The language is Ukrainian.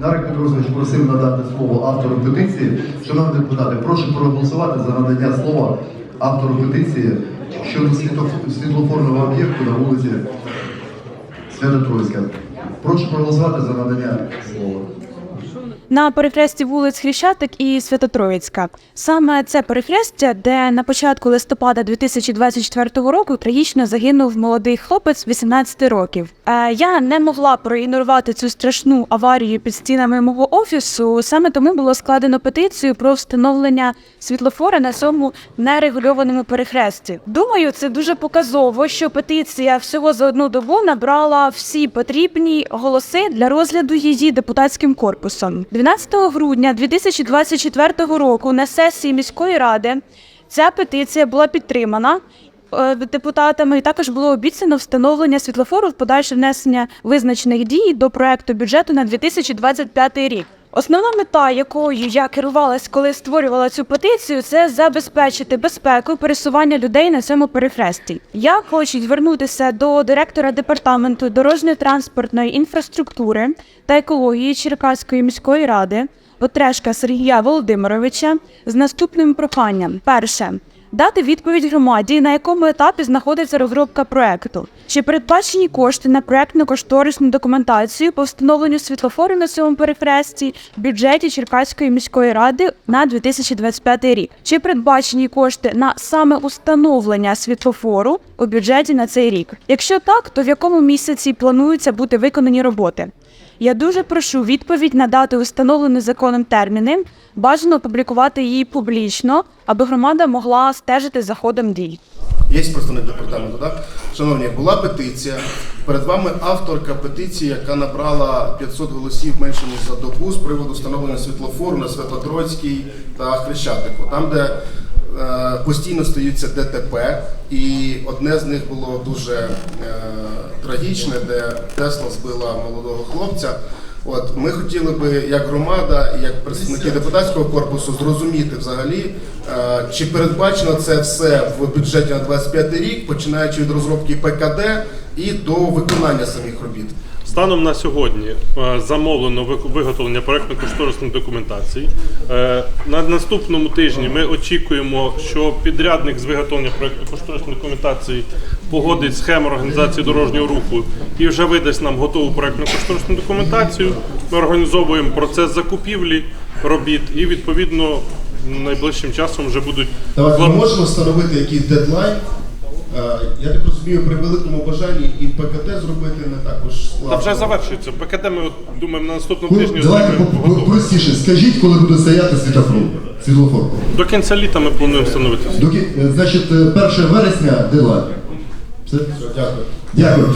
Нарик Петрович просив надати слово автору петиції. Шановні депутати, прошу проголосувати за надання слова автору петиції щодо світлофорного об'єкту на вулиці Свято-Троїцька. Прошу проголосувати за надання слова. На перехресті вулиць Хрещатик і Свято-Троїцька. Саме це перехрестя, де на початку листопада 2024 року трагічно загинув молодий хлопець 18 років. Е, я не могла проігнорувати цю страшну аварію під стінами мого офісу. Саме тому було складено петицію про встановлення світлофора на цьому нерегульованому перехресті. Думаю, це дуже показово, що петиція всього за одну добу набрала всі потрібні голоси для розгляду її депутатським корпусом. 12 грудня 2024 року на сесії міської ради ця петиція була підтримана. е, Депутатами і також було обіцяно встановлення світлофору в подальше внесення визначених дій до проекту бюджету на 2025 рік. Основна мета, якою я керувалась, коли створювала цю петицію, це забезпечити безпеку пересування людей на цьому перехресті. Я хочу звернутися до директора департаменту дорожньої транспортної інфраструктури та екології Черкаської міської ради Отрешка Сергія Володимировича з наступним проханням: перше. Дати відповідь громаді, на якому етапі знаходиться розробка проекту, чи передбачені кошти на проектно-кошторисну документацію по встановленню світлофору на цьому перехресті в бюджеті Черкаської міської ради на 2025 рік, чи передбачені кошти на саме установлення світлофору у бюджеті на цей рік. Якщо так, то в якому місяці плануються бути виконані роботи? Я дуже прошу відповідь надати установлені законом терміни, бажано опублікувати її публічно, аби громада могла стежити за ходом дій. Є представник департаменту, так? Шановні, була петиція. Перед вами авторка петиції, яка набрала 500 голосів менше ніж за добу з приводу встановлення світлофору на Святотроїцькій та Хрещатику, там, де е, постійно стаються ДТП, і одне з них було дуже е, трагічне, де Тесла збила молодого хлопця. От ми хотіли би, як громада як представники депутатського корпусу, зрозуміти взагалі, е, чи передбачено це все в бюджеті на 25 рік, починаючи від розробки ПКД і до виконання самих робіт. Станом на сьогодні е, замовлено виготовлення проектно-кошторисної документації. Е, На наступному тижні ми очікуємо, що підрядник з виготовлення проектно-кошторисної документації погодить схему організації дорожнього руху і вже видасть нам готову проектно-кошторисну документацію. Ми організовуємо процес закупівлі робіт і відповідно найближчим часом вже будуть Давайте ми можемо встановити якийсь дедлайн. Е, Я так розумію, при великому бажанні і ПКД зробити не також складно. Та вже завершується. ПКД ми от, думаємо на наступному Ну, тижні давайте простіше. Скажіть, коли буде стояти світофор. Світлофор. До кінця літа ми плануємо встановити. До кі- е, Значить, е, 1 вересня дедлайн. Все? Дякую. Дякую.